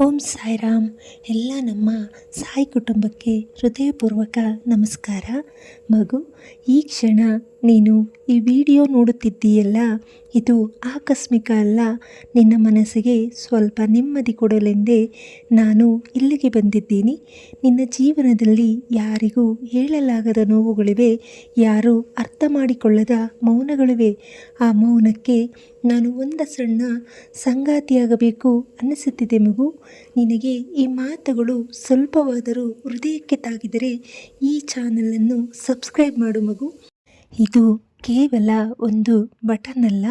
ಓಂ ಸಾಯಿರಾಮ್. ಎಲ್ಲ ನಮ್ಮ ಸಾಯಿ ಕುಟುಂಬಕ್ಕೆ ಹೃದಯಪೂರ್ವಕ ನಮಸ್ಕಾರ. ಮಗು ಈ ಕ್ಷಣ ನೀನು ಈ ವಿಡಿಯೋ ನೋಡುತ್ತಿದ್ದೀಯಲ್ಲ? ಇದು ಆಕಸ್ಮಿಕ ಅಲ್ಲ. ನಿನ್ನ ಮನಸ್ಸಿಗೆ ಸ್ವಲ್ಪ ನೆಮ್ಮದಿ ಕೊಡಲೆಂದೇ ನಾನು ಇಲ್ಲಿಗೆ ಬಂದಿದ್ದೀನಿ. ನಿನ್ನ ಜೀವನದಲ್ಲಿ ಯಾರಿಗೂ ಹೇಳಲಾಗದ ನೋವುಗಳಿವೆ, ಯಾರೂ ಅರ್ಥ ಮಾಡಿಕೊಳ್ಳದ ಮೌನಗಳಿವೆ. ಆ ಮೌನಕ್ಕೆ ನಾನು ಒಂದು ಸಣ್ಣ ಸಂಗಾತಿಯಾಗಬೇಕು ಅನ್ನಿಸುತ್ತಿದೆ ಮಗು. ನಿನಗೆ ಈ ಮಾತುಗಳು ಸ್ವಲ್ಪವಾದರೂ ಹೃದಯಕ್ಕೆ ತಾಗಿದರೆ ಈ ಚಾನಲನ್ನು ಸಬ್ಸ್ಕ್ರೈಬ್ ಮಾಡು ಮಗು. ಇದು ಕೇವಲ ಒಂದು ಬಟನ್ ಅಲ್ಲ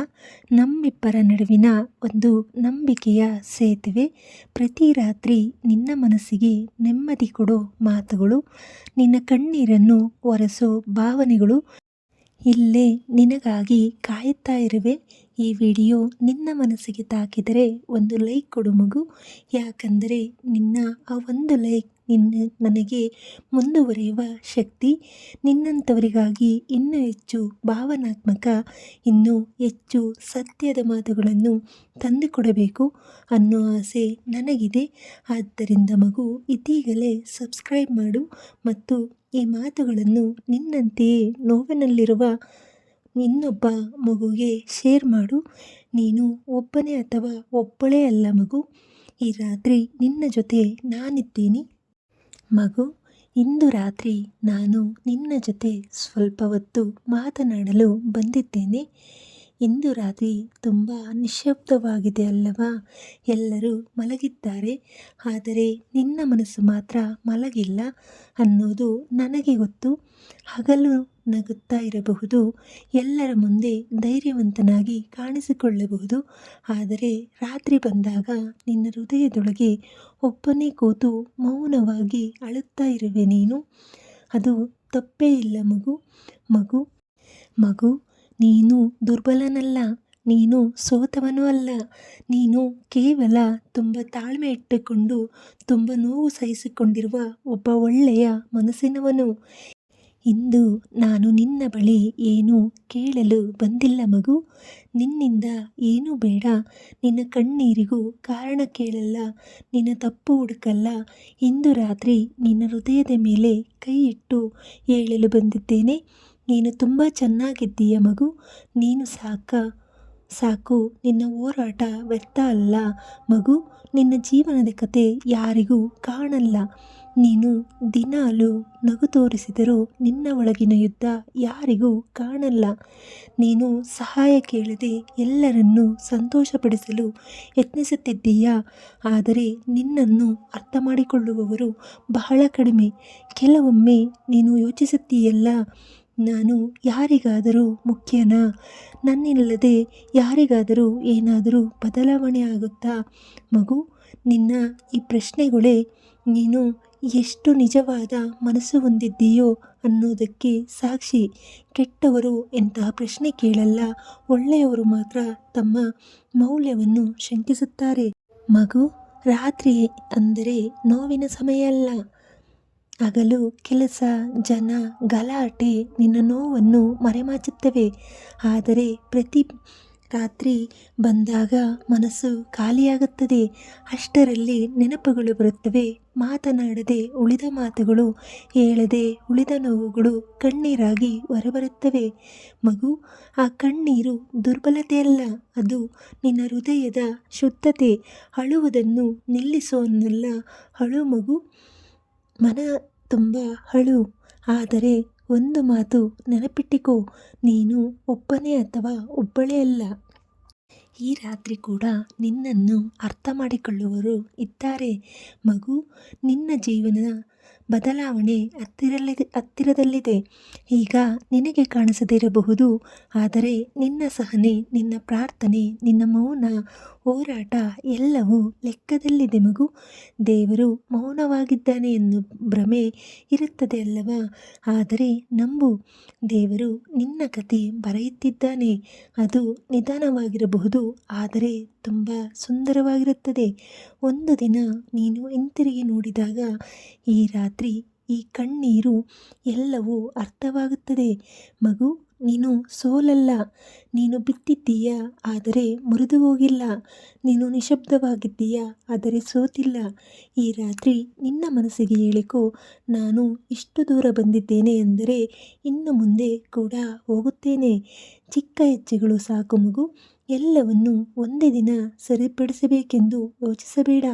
ನಮ್ಮಿಬ್ಬರ ನಡುವಿನ ಒಂದು ನಂಬಿಕೆಯ ಸೇತುವೆ. ಪ್ರತಿ ರಾತ್ರಿ ನಿನ್ನ ಮನಸ್ಸಿಗೆ ನೆಮ್ಮದಿ ಕೊಡೋ ಮಾತುಗಳು, ನಿನ್ನ ಕಣ್ಣೀರನ್ನು ಒರೆಸೋ ಭಾವನೆಗಳು. ಇಲ್ಲೇ ನಿನಗಾಗಿ ಕಾಯುತ್ತಾ ಇರುವೆ. ಈ ವಿಡಿಯೋ ನಿನ್ನ ಮನಸ್ಸಿಗೆ ತಾಕಿದರೆ ಒಂದು ಲೈಕ್ ಕೊಡು ಮಗು. ಯಾಕಂದರೆ ನಿನ್ನ ಆ ಒಂದು ಲೈಕ್ ನಿನ್ನ, ನನಗೆ ಮುಂದುವರಿಯುವ ಶಕ್ತಿ ನಿನ್ನಂಥವರಿಗಾಗಿ ಇನ್ನೂ ಹೆಚ್ಚು ಭಾವನಾತ್ಮಕ, ಇನ್ನೂ ಹೆಚ್ಚು ಸತ್ಯದ ಮಾತುಗಳನ್ನು ತಂದುಕೊಡಬೇಕು ಅನ್ನೋ ಆಸೆ ನನಗಿದೆ. ಆದ್ದರಿಂದ ಮಗು, ಇದೀಗಲೇ ಸಬ್ಸ್ಕ್ರೈಬ್ ಮಾಡು ಮತ್ತು ಈ ಮಾತುಗಳನ್ನು ನಿನ್ನಂತೆಯೇ ನೋವಿನಲ್ಲಿರುವ ಇನ್ನೊಬ್ಬ ಮಗುಗೆ ಶೇರ್ ಮಾಡು. ನೀನು ಒಬ್ಬನೇ ಅಥವಾ ಒಬ್ಬಳೇ ಅಲ್ಲ ಮಗು. ಈ ರಾತ್ರಿ ನಿನ್ನ ಜೊತೆ ನಾನಿದ್ದೀನಿ. ಮಗು, ಇಂದು ರಾತ್ರಿ ನಾನು ನಿನ್ನ ಜೊತೆ ಸ್ವಲ್ಪ ಹೊತ್ತು ಮಾತನಾಡಲು ಬಂದಿದ್ದೇನೆ. ಇಂದು ರಾತ್ರಿ ತುಂಬ ನಿಶ್ಶಬ್ದವಾಗಿದೆ ಅಲ್ಲವಾ? ಎಲ್ಲರೂ ಮಲಗಿದ್ದಾರೆ. ಆದರೆ ನಿನ್ನ ಮನಸ್ಸು ಮಾತ್ರ ಮಲಗಿಲ್ಲ ಅನ್ನೋದು ನನಗೆ ಗೊತ್ತು. ಹಗಲು ನಗುತ್ತಾ ಇರಬಹುದು ಎಲ್ಲರ ಮುಂದೆ ಧೈರ್ಯವಂತನಾಗಿ ಕಾಣಿಸಿಕೊಳ್ಳಬಹುದು. ಆದರೆ ರಾತ್ರಿ ಬಂದಾಗ ನಿನ್ನ ಹೃದಯದೊಳಗೆ ಒಬ್ಬನೇ ಕೂತು ಮೌನವಾಗಿ ಅಳುತ್ತಾ ಇರುವೆ ನೀನು. ಅದು ತಪ್ಪೇ ಇಲ್ಲ ಮಗು. ಮಗು ಮಗು, ನೀನು ದುರ್ಬಲನಲ್ಲ. ನೀನು ಸೋತವನೂ ಅಲ್ಲ. ನೀನು ಕೇವಲ ತುಂಬ ತಾಳ್ಮೆ ಇಟ್ಟುಕೊಂಡು ತುಂಬ ನೋವು ಸಹಿಸಿಕೊಂಡಿರುವ ಒಬ್ಬ ಒಳ್ಳೆಯ ಮನಸ್ಸಿನವನು. ಇಂದು ನಾನು ನಿನ್ನ ಬಳಿ ಏನು ಕೇಳಲು ಬಂದಿಲ್ಲ ಮಗು. ನಿನ್ನಿಂದ ಏನೂ ಬೇಡ. ನಿನ್ನ ಕಣ್ಣೀರಿಗೂ ಕಾರಣ ಕೇಳಲ್ಲ. ನಿನ್ನ ತಪ್ಪು ಹುಡುಕಲ್ಲ. ಇಂದು ರಾತ್ರಿ ನಿನ್ನ ಹೃದಯದ ಮೇಲೆ ಕೈ ಇಟ್ಟು ಹೇಳಲು ಬಂದಿದ್ದೇನೆ. ನೀನು ತುಂಬ ಚೆನ್ನಾಗಿದ್ದೀಯ ಮಗು. ನೀನು ಸಾಕ. ಸಾಕು. ನಿನ್ನ ಹೋರಾಟ ವ್ಯರ್ಥ ಅಲ್ಲ ಮಗು. ನಿನ್ನ ಜೀವನದ ಕತೆ ಯಾರಿಗೂ ಕಾಣಲ್ಲ. ನೀನು ದಿನಾಲು ನಗು ತೋರಿಸಿದರೂ ನಿನ್ನ ಒಳಗಿನ ಯುದ್ಧ ಯಾರಿಗೂ ಕಾಣಲ್ಲ. ನೀನು ಸಹಾಯ ಕೇಳದೆ ಎಲ್ಲರನ್ನೂ ಸಂತೋಷಪಡಿಸಲು ಯತ್ನಿಸುತ್ತಿದ್ದೀಯಾ. ಆದರೆ ನಿನ್ನನ್ನು ಅರ್ಥ ಮಾಡಿಕೊಳ್ಳುವವರು ಬಹಳ ಕಡಿಮೆ. ಕೆಲವೊಮ್ಮೆ ನೀನು ಯೋಚಿಸುತ್ತೀಯಲ್ಲ, ನಾನು ಯಾರಿಗಾದರೂ ಮುಖ್ಯನಾ? ನನ್ನಿಲ್ಲದೆ ಯಾರಿಗಾದರೂ ಏನಾದರೂ ಬದಲಾವಣೆ ಆಗುತ್ತಾ? ಮಗು, ನಿನ್ನ ಈ ಪ್ರಶ್ನೆಗಳೇ ನೀನು ಎಷ್ಟು ನಿಜವಾದ ಮನಸ್ಸು ಹೊಂದಿದ್ದೀಯೋ ಅನ್ನೋದಕ್ಕೆ ಸಾಕ್ಷಿ. ಕೆಟ್ಟವರು ಎಂತಹ ಪ್ರಶ್ನೆ ಕೇಳಲ್ಲ. ಒಳ್ಳೆಯವರು ಮಾತ್ರ ತಮ್ಮ ಮೌಲ್ಯವನ್ನು ಶಂಕಿಸುತ್ತಾರೆ. ಮಗು, ರಾತ್ರಿ ಅಂದರೆ ನೋವಿನ ಸಮಯ ಅಲ್ಲ ಹಗಲು ಕೆಲಸ, ಜನ, ಗಲಾಟೆ ನಿನ್ನ ನೋವನ್ನು ಮರೆಮಾಚುತ್ತವೆ. ಆದರೆ ಪ್ರತಿ ರಾತ್ರಿ ಬಂದಾಗ ಮನಸ್ಸು ಖಾಲಿಯಾಗುತ್ತದೆ. ಅಷ್ಟರಲ್ಲಿ ನೆನಪುಗಳು ಬರುತ್ತವೆ. ಮಾತನಾಡದೆ ಉಳಿದ ಮಾತುಗಳು ಹೇಳದೆ ಉಳಿದ ನೋವುಗಳು ಕಣ್ಣೀರಾಗಿ ಹೊರಬರುತ್ತವೆ. ಮಗು, ಆ ಕಣ್ಣೀರು ದುರ್ಬಲತೆಯಲ್ಲ, ಅದು ನಿನ್ನ ಹೃದಯದ ಶುದ್ಧತೆ. ಅಳುವುದನ್ನು ನಿಲ್ಲಿಸೋನ್ನಲ್ಲ ಅಳು ಮಗು. ಮನ ತುಂಬ ಅಳು, ಆದರೆ ಒಂದು ಮಾತು ನೆನಪಿಟ್ಟಿಕೋ, ನೀನು ಒಬ್ಬನೇ ಅಥವಾ ಒಬ್ಬಳೇ ಅಲ್ಲ. ಈ ರಾತ್ರಿ ಕೂಡ ನಿನ್ನನ್ನು ಅರ್ಥ ಮಾಡಿಕೊಳ್ಳುವರು ಇದ್ದಾರೆ. ಮಗು, ನಿನ್ನ ಜೀವನ ಬದಲಾವಣೆ ಹತ್ತಿರಲಿ ಹತ್ತಿರದಲ್ಲಿದೆ. ಈಗ ನಿನಗೆ ಕಾಣಿಸದಿರಬಹುದು, ಆದರೆ ನಿನ್ನ ಸಹನೆ, ನಿನ್ನ ಪ್ರಾರ್ಥನೆ, ನಿನ್ನ ಮೌನ ಹೋರಾಟ ಎಲ್ಲವೂ ಲೆಕ್ಕದಲ್ಲಿದೆ ಮಗು. ದೇವರು ಮೌನವಾಗಿದ್ದಾನೆ ಎಂದು ಭ್ರಮೆ ಇರುತ್ತದೆ ಅಲ್ಲವಾ? ಆದರೆ ನಂಬು, ದೇವರು ನಿನ್ನ ಕತೆ ಬರೆಯುತ್ತಿದ್ದಾನೆ. ಅದು ನಿಧಾನವಾಗಿರಬಹುದು, ಆದರೆ ತುಂಬ ಸುಂದರವಾಗಿರುತ್ತದೆ. ಒಂದು ದಿನ ನೀನು ಹಿಂತಿರುಗಿ ನೋಡಿದಾಗ, ಈ ರಾತ್ರಿ ಈ ಕಣ್ಣೀರು ಎಲ್ಲವೂ ಅರ್ಥವಾಗುತ್ತದೆ. ಮಗು ನೀನು ಸೋಲಲ್ಲ, ನೀನು ಬಿತ್ತಿದ್ದೀಯ, ಆದರೆ ಮುರಿದು ಹೋಗಿಲ್ಲ. ನೀನು ನಿಶಬ್ದವಾಗಿದ್ದೀಯ ಆದರೆ ಸೋತಿಲ್ಲ. ಈ ರಾತ್ರಿ ನಿನ್ನ ಮನಸ್ಸಿಗೆ ಹೇಳಿಕೊ, ನಾನು ಇಷ್ಟು ದೂರ ಬಂದಿದ್ದೇನೆ ಎಂದರೆ ಇನ್ನು ಮುಂದೆ ಕೂಡ ಹೋಗುತ್ತೇನೆ. ಚಿಕ್ಕ ಹೆಜ್ಜೆಗಳು ಸಾಕು ಮಗು, ಎಲ್ಲವನ್ನು ಒಂದೇ ದಿನ ಸರಿಪಡಿಸಬೇಕೆಂದು ಯೋಚಿಸಬೇಡ.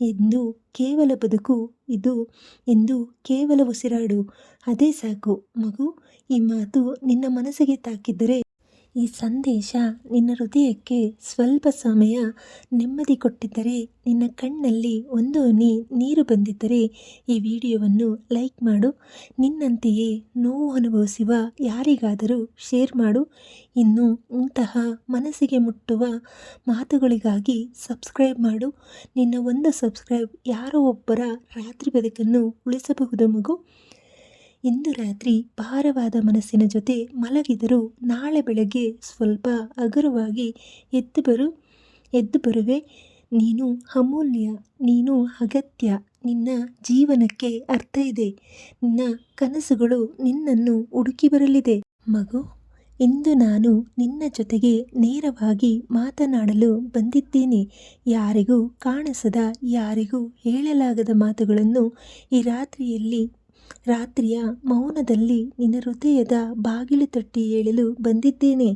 ಎಂದು ಕೇವಲ ಬದುಕು ಇದು ಎಂದು ಕೇವಲ ಉಸಿರಾಡು. ಅದೇ ಸಾಕು ಮಗು, ಈ ಮಾತು ನಿನ್ನ ಮನಸ್ಸಿಗೆ ತಾಕಿದ್ದರೆ ಈ ಸಂದೇಶ ನಿನ್ನ ಹೃದಯಕ್ಕೆ ಸ್ವಲ್ಪ ಸಮಯ ನೆಮ್ಮದಿ ಕೊಟ್ಟಿದ್ದರೆ, ನಿನ್ನ ಕಣ್ಣಲ್ಲಿ ಒಂದು ನೀರು ಬಂದಿದ್ದರೆ ಈ ವಿಡಿಯೋವನ್ನು ಲೈಕ್ ಮಾಡು. ನಿನ್ನಂತೆಯೇ ನೋವು ಅನುಭವಿಸುವ ಯಾರಿಗಾದರೂ ಶೇರ್ ಮಾಡು. ಇನ್ನು ಇಂತಹ ಮನಸ್ಸಿಗೆ ಮುಟ್ಟುವ ಮಾತುಗಳಿಗಾಗಿ ಸಬ್ಸ್ಕ್ರೈಬ್ ಮಾಡು. ನಿನ್ನ ಒಂದು ಸಬ್ಸ್ಕ್ರೈಬ್ ಯಾರೋ ಒಬ್ಬರ ರಾತ್ರಿ ಬದುಕನ್ನು ಉಳಿಸಬಹುದು ಮಗು. ಇಂದು ರಾತ್ರಿ ಭಾರವಾದ ಮನಸ್ಸಿನ ಜೊತೆ ಮಲಗಿದರೂ ನಾಳೆ ಬೆಳಗ್ಗೆ ಸ್ವಲ್ಪ ಹಗುರವಾಗಿ ಎದ್ದು ಬರು, ಎದ್ದು ಬರುವೆ. ನೀನು ಅಮೂಲ್ಯ, ನೀನು ಅಗತ್ಯ, ನಿನ್ನ ಜೀವನಕ್ಕೆ ಅರ್ಥ ಇದೆ. ನಿನ್ನ ಕನಸುಗಳು ನಿನ್ನನ್ನು ಹುಡುಕಿ ಬರಲಿದೆ. ಮಗು, ಇಂದು ನಾನು ನಿನ್ನ ಜೊತೆಗೆ ನೇರವಾಗಿ ಮಾತನಾಡಲು ಬಂದಿದ್ದೇನೆ. ಯಾರಿಗೂ ಕಾಣಿಸದ, ಯಾರಿಗೂ ಹೇಳಲಾಗದ ಮಾತುಗಳನ್ನು ಈ ರಾತ್ರಿಯಲ್ಲಿ ರಾತ್ರಿಯ ಮೌನದಲ್ಲಿ ನಿನ್ನ ಹೃದಯದ ಬಾಗಿಲು ತಟ್ಟಿ ಹೇಳಲು ಬಂದಿದ್ದೇನೆ.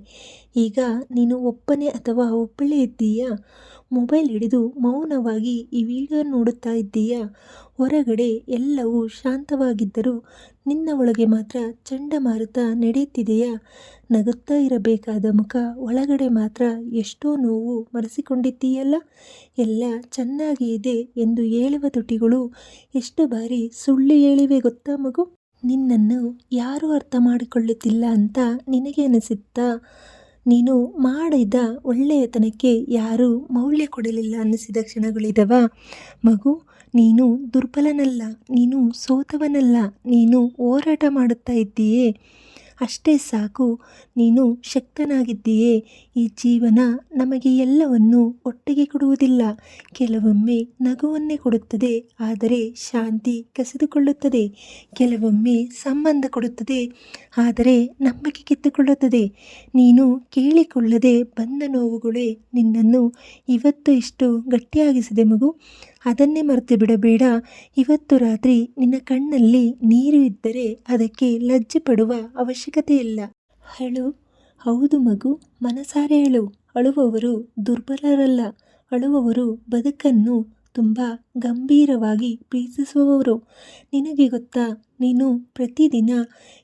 ಈಗ ನೀನು ಒಪ್ಪನೆ ಅಥವಾ ಒಬ್ಬಳೇ ಇದ್ದೀಯಾ? ಮೊಬೈಲ್ ಹಿಡಿದು ಮೌನವಾಗಿ ಈ ವಿಡಿಯೋ ನೋಡುತ್ತಾ ಇದ್ದೀಯಾ? ಹೊರಗಡೆ ಎಲ್ಲವೂ ಶಾಂತವಾಗಿದ್ದರೂ ನಿನ್ನ ಒಳಗೆ ಮಾತ್ರ ಚಂಡಮಾರುತ ನಡೆಯುತ್ತಿದೆಯಾ? ನಗುತ್ತಾ ಇರಬೇಕಾದ ಮುಖ ಒಳಗಡೆ ಮಾತ್ರ ಎಷ್ಟೋ ನೋವು ಮರೆಸಿಕೊಂಡಿದ್ದೀಯಲ್ಲ? ಎಲ್ಲ ಚೆನ್ನಾಗಿ ಇದೆ ಎಂದು ಹೇಳುವ ತುಟಿಗಳು ಎಷ್ಟು ಬಾರಿ ಸುಳ್ಳು ಹೇಳಿವೆ ಗೊತ್ತಾ ಮಗು? ನಿನ್ನನ್ನು ಯಾರೂ ಅರ್ಥ ಮಾಡಿಕೊಳ್ಳುತ್ತಿಲ್ಲ ಅಂತ ನಿನಗೆ ಅನಿಸುತ್ತಾ? ನೀನು ಮಾಡಿದ ಒಳ್ಳೆಯತನಕ್ಕೆ ಯಾರೂ ಮೌಲ್ಯ ಕೊಡಲಿಲ್ಲ ಅನ್ನಿಸಿದ ಕ್ಷಣಗಳಿದವ? ಮಗು, ನೀನು ದುರ್ಬಲನಲ್ಲ, ನೀನು ಸೋತವನಲ್ಲ, ನೀನು ಹೋರಾಟ ಮಾಡುತ್ತಾ ಇದ್ದೀಯೇ? ಅಷ್ಟೇ ಸಾಕು, ನೀನು ಶಕ್ತನಾಗಿದ್ದೀಯೇ. ಈ ಜೀವನ ನಮಗೆ ಎಲ್ಲವನ್ನು ಒಟ್ಟಿಗೆ ಕೊಡುವುದಿಲ್ಲ. ಕೆಲವೊಮ್ಮೆ ನಗುವನ್ನೇ ಕೊಡುತ್ತದೆ, ಆದರೆ ಶಾಂತಿ ಕಸಿದುಕೊಳ್ಳುತ್ತದೆ. ಕೆಲವೊಮ್ಮೆ ಸಂಬಂಧ ಕೊಡುತ್ತದೆ, ಆದರೆ ನಂಬಿಕೆ ಕಿತ್ತುಕೊಳ್ಳುತ್ತದೆ. ನೀನು ಕೇಳಿಕೊಳ್ಳದೆ ಬಂದ ನೋವುಗಳೇ ನಿನ್ನನ್ನು ಇವತ್ತು ಇಷ್ಟು ಗಟ್ಟಿಯಾಗಿಸಿದೆ ಮಗು. ಅದನ್ನೇ ಮರೆತು ಬಿಡಬೇಡ. ಇವತ್ತು ರಾತ್ರಿ ನಿನ್ನ ಕಣ್ಣಲ್ಲಿ ನೀರು ಇದ್ದರೆ ಅದಕ್ಕೆ ಲಜ್ಜೆ ಪಡುವ ಅವಶ್ಯಕತೆ ಇಲ್ಲ ಅಳು, ಹೌದು ಮಗು, ಮನಸಾರೆ ಅಳು. ಅಳುವವರು ದುರ್ಬಲರಲ್ಲ. ಅಳುವವರು ಬದುಕನ್ನು ತುಂಬ ಗಂಭೀರವಾಗಿ ಪ್ರೀತಿಸುವವರು. ನಿನಗೆ ಗೊತ್ತಾ, ನೀನು ಪ್ರತಿದಿನ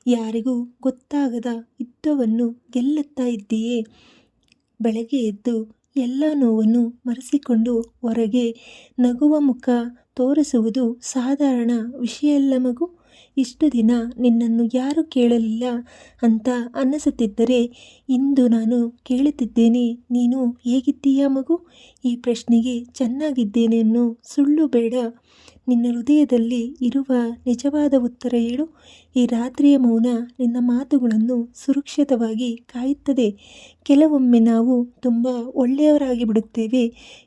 ಯಾರಿಗೂ ಗೊತ್ತಾಗದ ಯುದ್ಧವನ್ನು ಗೆಲ್ಲುತ್ತಾ ಇದ್ದೀಯೇ? ಬೆಳಗ್ಗೆ ಎದ್ದು ಎಲ್ಲ ನೋವನ್ನು ಮರೆಸಿಕೊಂಡು ಹೊರಗೆ ನಗುವ ಮುಖ ತೋರಿಸುವುದು ಸಾಧಾರಣ ವಿಷಯವಲ್ಲ ಮಗು. ಇಷ್ಟು ದಿನ ನಿನ್ನನ್ನು ಯಾರೂ ಕೇಳಲಿಲ್ಲ ಅಂತ ಅನ್ನಿಸುತ್ತಿದ್ದರೆ ಇಂದು ನಾನು ಕೇಳುತ್ತಿದ್ದೇನೆ. ನೀನು ಹೇಗಿದ್ದೀಯಾ ಮಗು? ಈ ಪ್ರಶ್ನೆಗೆ ಚೆನ್ನಾಗಿದ್ದೇನೆ ಅನ್ನೋ ಸುಳ್ಳು ಬೇಡ. ನಿನ್ನ ಹೃದಯದಲ್ಲಿ ಇರುವ ನಿಜವಾದ ಉತ್ತರ ಹೇಳು. ಈ ರಾತ್ರಿಯ ಮೌನ ನಿನ್ನ ಮಾತುಗಳನ್ನು ಸುರಕ್ಷಿತವಾಗಿ ಕಾಯುತ್ತದೆ. ಕೆಲವೊಮ್ಮೆ ನಾವು ತುಂಬ ಒಳ್ಳೆಯವರಾಗಿ ಬಿಡುತ್ತೇವೆ,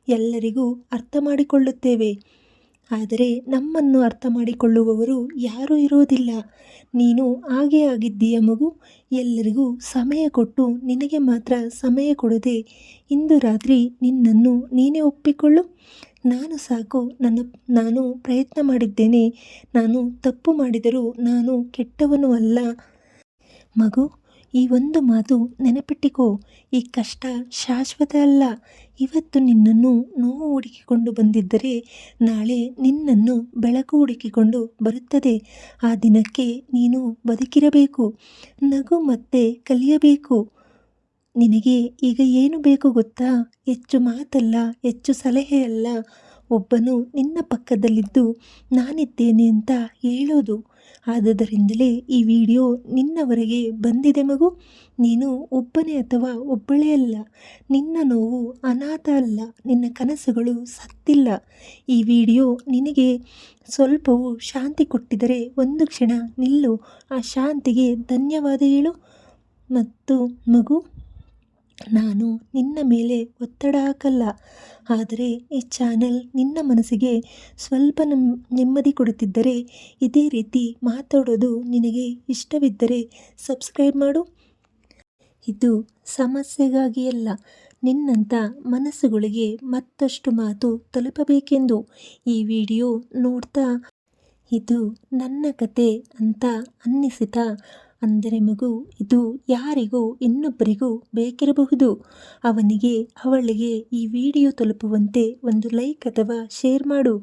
ಎಲ್ಲರಿಗೂ ಅರ್ಥ ಮಾಡಿಕೊಳ್ಳುತ್ತೇವೆ. ಆದರೆ ನಮ್ಮನ್ನು ಅರ್ಥ ಮಾಡಿಕೊಳ್ಳುವವರು ಯಾರೂ ಇರೋದಿಲ್ಲ ನೀನು ಹಾಗೆ ಆಗಿದ್ದೀಯ ಮಗು. ಎಲ್ಲರಿಗೂ ಸಮಯ ಕೊಟ್ಟು ನಿನಗೆ ಮಾತ್ರ ಸಮಯ ಕೊಡದೆ ಇಂದು ರಾತ್ರಿ ನಿನ್ನನ್ನು ನೀನೇ ಒಪ್ಪಿಕೊಳ್ಳು. ನಾನು ಸಾಕು, ನನ್ನ, ನಾನು ಪ್ರಯತ್ನ ಮಾಡಿದ್ದೇನೆ. ನಾನು ತಪ್ಪು ಮಾಡಿದರೂ ನಾನು ಕೆಟ್ಟವನು ಅಲ್ಲ. ಮಗು, ಈ ಒಂದು ಮಾತು ನೆನಪಿಟ್ಟಿಕೋ. ಈ ಕಷ್ಟ ಶಾಶ್ವತ ಅಲ್ಲ. ಇವತ್ತು ನಿನ್ನನ್ನು ನೋವು ಹುಡುಕಿಕೊಂಡು ಬಂದಿದ್ದರೆ ನಾಳೆ ನಿನ್ನನ್ನು ಬೆಳಕು ಹುಡುಕಿಕೊಂಡು ಬರುತ್ತದೆ. ಆ ದಿನಕ್ಕೆ ನೀನು ಬದುಕಿರಬೇಕು. ನಗು ಮತ್ತೆ ಕಲಿಯಬೇಕು. ನಿನಗೆ ಈಗ ಏನು ಬೇಕು ಗೊತ್ತಾ? ಹೆಚ್ಚು ಮಾತಲ್ಲ, ಹೆಚ್ಚು ಸಲಹೆ ಅಲ್ಲ. ಒಬ್ಬನು ನಿನ್ನ ಪಕ್ಕದಲ್ಲಿದ್ದು ನಾನಿದ್ದೇನೆ ಅಂತ ಹೇಳೋದು. ಆದ್ದರಿಂದಲೇ ಈ ವಿಡಿಯೋ ನಿನ್ನವರೆಗೆ ಬಂದಿದೆ ಮಗು. ನೀನು ಒಬ್ಬನೇ ಅಥವಾ ಒಬ್ಬಳೇ ಅಲ್ಲ. ನಿನ್ನ ನೋವು ಅನಾಥ ಅಲ್ಲ. ನಿನ್ನ ಕನಸುಗಳು ಸತ್ತಿಲ್ಲ. ಈ ವಿಡಿಯೋ ನಿನಗೆ ಸ್ವಲ್ಪವೂ ಶಾಂತಿ ಕೊಟ್ಟಿದರೆ ಒಂದು ಕ್ಷಣ ನಿಲ್ಲು. ಆ ಶಾಂತಿಗೆ ಧನ್ಯವಾದ ಹೇಳು. ಮತ್ತು ಮಗು ನಾನು ನಿನ್ನ ಮೇಲೆ ಒತ್ತಡ ಹಾಕಲ್ಲ, ಆದರೆ ಈ ಚಾನೆಲ್ ನಿನ್ನ ಮನಸ್ಸಿಗೆ ಸ್ವಲ್ಪ ನಮ್ಮ ನೆಮ್ಮದಿ ಕೊಡುತ್ತಿದ್ದರೆ ಇದೇ ರೀತಿ ಮಾತಾಡೋದು ನಿನಗೆ ಇಷ್ಟವಿದ್ದರೆ ಸಬ್ಸ್ಕ್ರೈಬ್ ಮಾಡು. ಇದು ಸಮಸ್ಯೆಗಾಗಿ ಅಲ್ಲ ನಿನ್ನಂಥ ಮನಸ್ಸುಗಳಿಗೆ ಮತ್ತಷ್ಟು ಮಾತು ತಲುಪಬೇಕೆಂದು ಈ ವಿಡಿಯೋ ನೋಡ್ತಾ. ಇದು ನನ್ನ ಕತೆ ಅಂತ ಅನ್ನಿಸಿತಾ ಅಂದರೆ ಮಗು, ಇದು ಯಾರಿಗೂ ಇನ್ನೊಬ್ಬರಿಗೂ ಬೇಕಿರಬಹುದು. ಅವನಿಗೆ, ಅವಳಿಗೆ ಈ ವಿಡಿಯೋ ತಲುಪುವಂತೆ ಒಂದು ಲೈಕ್ ಅಥವಾ ಶೇರ್ ಮಾಡು.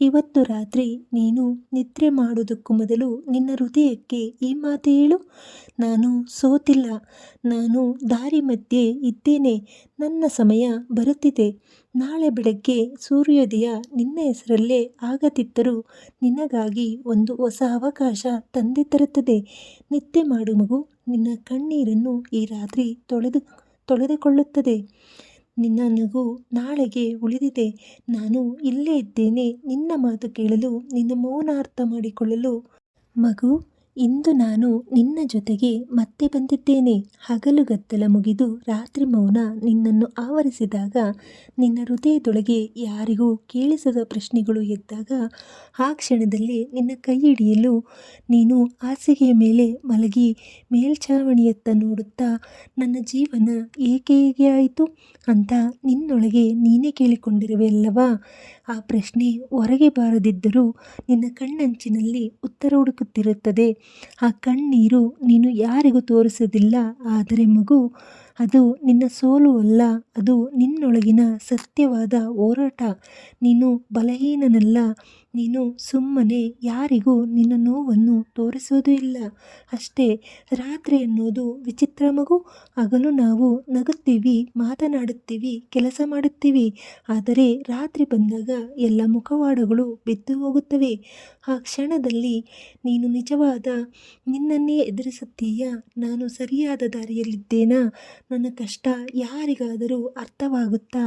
ಇವತ್ತು ರಾತ್ರಿ ನೀನು ನಿದ್ರೆ ಮಾಡುವುದಕ್ಕೂ ಮೊದಲು ನಿನ್ನ ಹೃದಯಕ್ಕೆ ಈ ಮಾತು ಹೇಳು. ನಾನು ಸೋತಿಲ್ಲ. ನಾನು ದಾರಿ ಮಧ್ಯೆ ಇದ್ದೇನೆ. ನನ್ನ ಸಮಯ ಬರುತ್ತಿದೆ. ನಾಳೆ ಬೆಳಗ್ಗೆ ಸೂರ್ಯೋದಯ ನಿನ್ನ ಹೆಸರಲ್ಲೇ ಆಗದಿದ್ದರೂ ನಿನಗಾಗಿ ಒಂದು ಹೊಸ ಅವಕಾಶ ತಂದೆ ತರುತ್ತದೆ. ನಿತ್ಯ ಮಾಡು ಮಗು. ನಿನ್ನ ಕಣ್ಣೀರನ್ನು ಈ ರಾತ್ರಿ ತೊಳೆದು, ತೊಳೆದುಕೊಳ್ಳುತ್ತದೆ. ನಿನ್ನ ನಗು ನಾಳೆಗೆ ಉಳಿದಿದೆ. ನಾನು ಇಲ್ಲೇ ಇದ್ದೇನೆ. ನಿನ್ನ ಮಾತು ಕೇಳಲು, ನಿನ್ನ ಮೌನ ಅರ್ಥ ಮಾಡಿಕೊಳ್ಳಲು ಮಗು ಇಂದು ನಾನು ನಿನ್ನ ಜೊತೆಗೆ ಮತ್ತೆ ಬಂದಿದ್ದೇನೆ. ಹಗಲುಗತ್ತಲ ಮುಗಿದು ರಾತ್ರಿ ಮೌನ ನಿನ್ನನ್ನು ಆವರಿಸಿದಾಗ ನಿನ್ನ ಹೃದಯದೊಳಗೆ ಯಾರಿಗೂ ಕೇಳಿಸದ ಪ್ರಶ್ನೆಗಳು ಎದ್ದಾಗ ಆ ಕ್ಷಣದಲ್ಲಿ ನಿನ್ನ ಕೈ ಹಿಡಿಯಲು ನೀನು ಹಾಸಿಗೆಯ ಮೇಲೆ ಮಲಗಿ ಮೇಲ್ಛಾವಣಿಯತ್ತ ನೋಡುತ್ತಾ ನನ್ನ ಜೀವನ ಏಕೆ ಹೀಗೆ ಆಯಿತು ಅಂತ ನಿನ್ನೊಳಗೆ ನೀನೇ ಕೇಳಿಕೊಂಡಿರುವೆ ಅಲ್ಲವಾ ಆ ಪ್ರಶ್ನೆ ಹೊರಗೆ ಬಾರದಿದ್ದರೂ ನಿನ್ನ ಕಣ್ಣಂಚಿನಲ್ಲಿ ಉತ್ತರ ಹುಡುಕುತ್ತಿರುತ್ತದೆ. ಆ ಕಣ್ಣೀರು ನೀನು ಯಾರಿಗೂ ತೋರಿಸೋದಿಲ್ಲ, ಆದರೆ ಮಗು, ಅದು ನಿನ್ನ ಸೋಲು ಅಲ್ಲ, ಅದು ನಿನ್ನೊಳಗಿನ ಸತ್ಯವಾದ ಹೋರಾಟ. ನೀನು ಬಲಹೀನನಲ್ಲ ನೀನು ಸುಮ್ಮನೆ ಯಾರಿಗೂ ನಿನ್ನ ನೋವನ್ನು ತೋರಿಸೋದು ಇಲ್ಲ. ಅಷ್ಟೇ, ರಾತ್ರಿ ಅನ್ನೋದು ವಿಚಿತ್ರ ಮಗು. ಹಗಲು ನಾವು ನಗುತ್ತೀವಿ, ಮಾತನಾಡುತ್ತೀವಿ, ಕೆಲಸ ಮಾಡುತ್ತೀವಿ. ಆದರೆ ರಾತ್ರಿ ಬಂದಾಗ ಎಲ್ಲ ಮುಖವಾಡಗಳು ಬಿದ್ದು ಹೋಗುತ್ತವೆ. ಆ ಕ್ಷಣದಲ್ಲಿ ನೀನು ನಿಜವಾದ ನಿನ್ನನ್ನೇ ಎದುರಿಸುತ್ತೀಯಾ, ನಾನು ಸರಿಯಾದ ದಾರಿಯಲ್ಲಿದ್ದೇನಾ? ನನ್ನ ಕಷ್ಟ ಯಾರಿಗಾದರೂ ಅರ್ಥವಾಗುತ್ತಾ?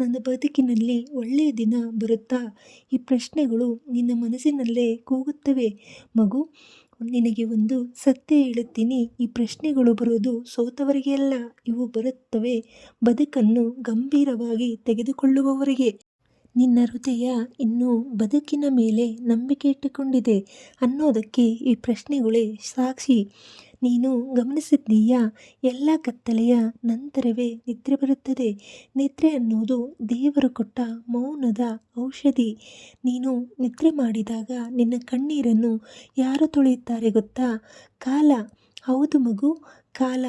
ನನ್ನ ಬದುಕಿನಲ್ಲಿ ಒಳ್ಳೆಯ ದಿನ ಬರುತ್ತಾ? ಈ ಪ್ರಶ್ನೆಗಳು ನಿನ್ನ ಮನಸ್ಸಿನಲ್ಲೇ ಕೂಗುತ್ತವೆ. ಮಗು, ನಿನಗೆ ಒಂದು ಸತ್ಯ ಹೇಳುತ್ತೀನಿ. ಈ ಪ್ರಶ್ನೆಗಳು ಬರೋದು ಸೋತವರಿಗೆ ಅಲ್ಲ ಇವು ಬರುತ್ತವೆ. ಬದುಕನ್ನು ಗಂಭೀರವಾಗಿ ತೆಗೆದುಕೊಳ್ಳುವವರಿಗೆ. ನಿನ್ನ ಹೃದಯ ಇನ್ನೂ ಬದುಕಿನ ಮೇಲೆ ನಂಬಿಕೆ ಇಟ್ಟುಕೊಂಡಿದೆ ಅನ್ನೋದಕ್ಕೆ ಈ ಪ್ರಶ್ನೆಗಳೇ ಸಾಕ್ಷಿ. ನೀನು ಗಮನಿಸಿದ್ದೀಯಾ? ಎಲ್ಲ ಕತ್ತಲೆಯ ನಂತರವೇ ನಿದ್ರೆ ಬರುತ್ತದೆ. ನಿದ್ರೆ ಅನ್ನೋದು ದೇವರು ಕೊಟ್ಟ ಮೌನದ ಔಷಧಿ. ನೀನು ನಿದ್ರೆ ಮಾಡಿದಾಗ ನಿನ್ನ ಕಣ್ಣೀರನ್ನು ಯಾರು ತೊಳೆಯುತ್ತಾರೆ ಗೊತ್ತಾ? ಕಾಲ. ಹೌದು ಮಗು, ಕಾಲ.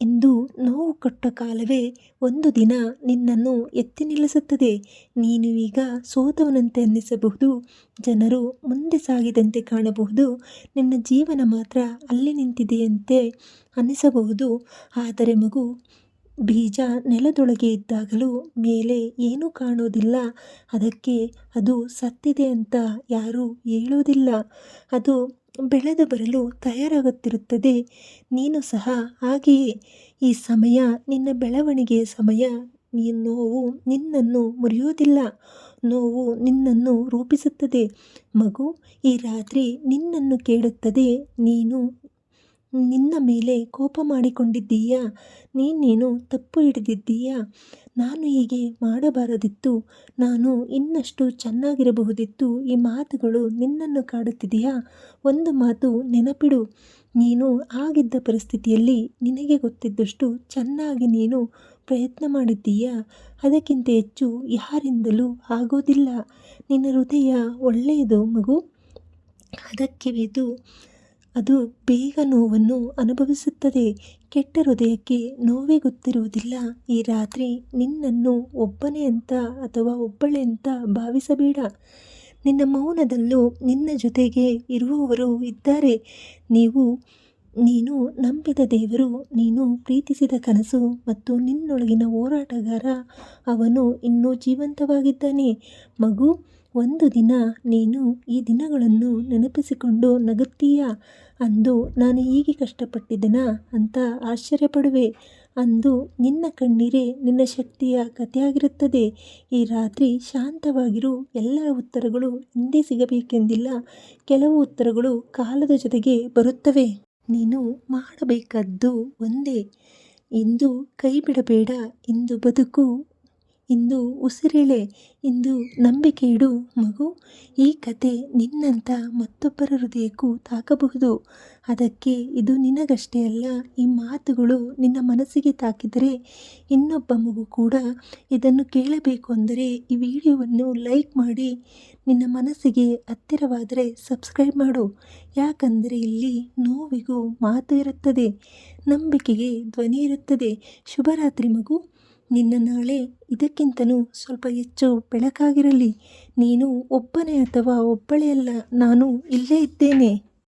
ಇಂದು ನೋವು ಕೊಟ್ಟ ಕಾಲವೇ ಒಂದು ದಿನ ನಿನ್ನನ್ನು ಎತ್ತಿ ನಿಲ್ಲಿಸುತ್ತದೆ. ನೀನು ಈಗ ಸೋತವನಂತೆ ಅನ್ನಿಸಬಹುದು. ಜನರು ಮುಂದೆ ಸಾಗಿದಂತೆ ಕಾಣಬಹುದು. ನಿನ್ನ ಜೀವನ ಮಾತ್ರ ಅಲ್ಲಿ ನಿಂತಿದೆಯಂತೆ ಅನ್ನಿಸಬಹುದು. ಆದರೆ ಮಗು, ಬೀಜ ನೆಲದೊಳಗೆ ಇದ್ದಾಗಲೂ ಮೇಲೆ ಏನೂ ಕಾಣೋದಿಲ್ಲ. ಅದಕ್ಕೆ ಅದು ಸತ್ತಿದೆ ಅಂತ ಯಾರೂ ಹೇಳೋದಿಲ್ಲ. ಅದು ಬೆಳೆದು ಬರಲು ತಯಾರಾಗುತ್ತಿರುತ್ತದೆ. ನೀನು ಸಹ ಹಾಗೆಯೇ. ಈ ಸಮಯ ನಿನ್ನ ಬೆಳವಣಿಗೆಯ ಸಮಯ. ನೀ ನೋವು ನಿನ್ನನ್ನು ಮುರಿಯೋದಿಲ್ಲ ನೋವು ನಿನ್ನನ್ನು ರೂಪಿಸುತ್ತದೆ. ಮಗು ಈ ರಾತ್ರಿ ನಿನ್ನನ್ನು ಕೇಳುತ್ತದೆ. ನೀನು ನಿನ್ನ ಮೇಲೆ ಕೋಪ ಮಾಡಿಕೊಂಡಿದ್ದೀಯಾ? ನೀನೇನು ತಪ್ಪು ಹಿಡಿದಿದ್ದೀಯಾ? ನಾನು ಹೀಗೆ ಮಾಡಬಾರದಿತ್ತು. ನಾನು ಇನ್ನಷ್ಟು ಚೆನ್ನಾಗಿರಬಹುದಿತ್ತು. ಈ ಮಾತುಗಳು ನಿನ್ನನ್ನು ಕಾಡುತ್ತಿದೆಯಾ? ಒಂದು ಮಾತು ನೆನಪಿಡು. ನೀನು ಆಗಿದ್ದ ಪರಿಸ್ಥಿತಿಯಲ್ಲಿ ನಿನಗೆ ಗೊತ್ತಿದ್ದಷ್ಟು ಚೆನ್ನಾಗಿ ನೀನು ಪ್ರಯತ್ನ ಮಾಡಿದ್ದೀಯಾ? ಅದಕ್ಕಿಂತ ಹೆಚ್ಚು ಯಾರಿಂದಲೂ ಆಗೋದಿಲ್ಲ. ನಿನ್ನ ಹೃದಯ ಒಳ್ಳೆಯದು ಮಗು. ಅದಕ್ಕೆ ಇದು ಅದು ಬೇಗ ನೋವನ್ನು ಅನುಭವಿಸುತ್ತದೆ. ಕೆಟ್ಟ ಹೃದಯಕ್ಕೆ ನೋವೇ ಗೊತ್ತಿರುವುದಿಲ್ಲ. ಈ ರಾತ್ರಿ ನಿನ್ನನ್ನು ಒಬ್ಬನೇ ಅಂತ ಅಥವಾ ಒಬ್ಬಳೆ ಅಂತ ಭಾವಿಸಬೇಡ. ನಿನ್ನ ಮೌನದಲ್ಲೂ ನಿನ್ನ ಜೊತೆಗೆ ಇರುವವರು ಇದ್ದಾರೆ. ನೀವು, ನೀನು ನಂಬಿದ ದೇವರು, ನೀನು ಪ್ರೀತಿಸಿದ ಕನಸು ಮತ್ತು ನಿನ್ನೊಳಗಿನ ಹೋರಾಟಗಾರ ಅವನು ಇನ್ನೂ ಜೀವಂತವಾಗಿದ್ದಾನೆ. ಮಗು ಒಂದು ದಿನ ನೀನು ಈ ದಿನಗಳನ್ನು ನೆನಪಿಸಿಕೊಂಡು ನಗುತ್ತೀಯಾ? ಅಂದು ನಾನು ಹೀಗೆ ಕಷ್ಟಪಟ್ಟಿದ್ದೆನಾ? ಅಂತ ಆಶ್ಚರ್ಯಪಡುವೆ. ಅಂದು ನಿನ್ನ ಕಣ್ಣೀರೇ ನಿನ್ನ ಶಕ್ತಿಯ ಕಥೆಯಾಗಿರುತ್ತದೆ. ಈ ರಾತ್ರಿ ಶಾಂತವಾಗಿರು. ಎಲ್ಲ ಉತ್ತರಗಳು ಹಿಂದೆ ಸಿಗಬೇಕೆಂದಿಲ್ಲ. ಕೆಲವು ಉತ್ತರಗಳು ಕಾಲದ ಜೊತೆಗೆ ಬರುತ್ತವೆ. ನೀನು ಮಾಡಬೇಕಾದ್ದು ಒಂದೇ. ಇಂದು ಕೈ ಬಿಡಬೇಡ ಇಂದು ಬದುಕು ಇಂದು ಉಸಿರೆಳೆ, ಇಂದು ನಂಬಿಕೆ ಇಡು ಮಗು. ಈ ಕತೆ ನಿನ್ನಂಥ ಮತ್ತೊಬ್ಬರ ಹೃದಯಕ್ಕೂ ತಾಕಬಹುದು. ಅದಕ್ಕೆ ಇದು ನಿನಗಷ್ಟೇ ಅಲ್ಲ, ಈ ಮಾತುಗಳು ನಿನ್ನ ಮನಸ್ಸಿಗೆ ತಾಕಿದರೆ ಇನ್ನೊಬ್ಬ ಮಗು ಕೂಡ ಇದನ್ನು ಕೇಳಬೇಕು ಅಂದರೆ ಈ ವಿಡಿಯೋವನ್ನು ಲೈಕ್ ಮಾಡಿ, ನಿನ್ನ ಮನಸ್ಸಿಗೆ ಹತ್ತಿರವಾದರೆ ಸಬ್ಸ್ಕ್ರೈಬ್ ಮಾಡು. ಯಾಕಂದರೆ ಇಲ್ಲಿ ನೋವಿಗೂ ಮಾತು ಇರುತ್ತದೆ, ನಂಬಿಕೆಗೆ ಧ್ವನಿ ಇರುತ್ತದೆ. ಶುಭರಾತ್ರಿ ಮಗು. ನಿನ್ನ ನಾಳೆ ಇದಕ್ಕಿಂತನೂ ಸ್ವಲ್ಪ ಹೆಚ್ಚು ಬೆಳಕಾಗಿರಲಿ. ನೀನು ಒಬ್ಬನೇ ಅಥವಾ ಒಬ್ಬಳೇ ಅಲ್ಲ. ನಾನು ಇಲ್ಲೇ ಇದ್ದೇನೆ.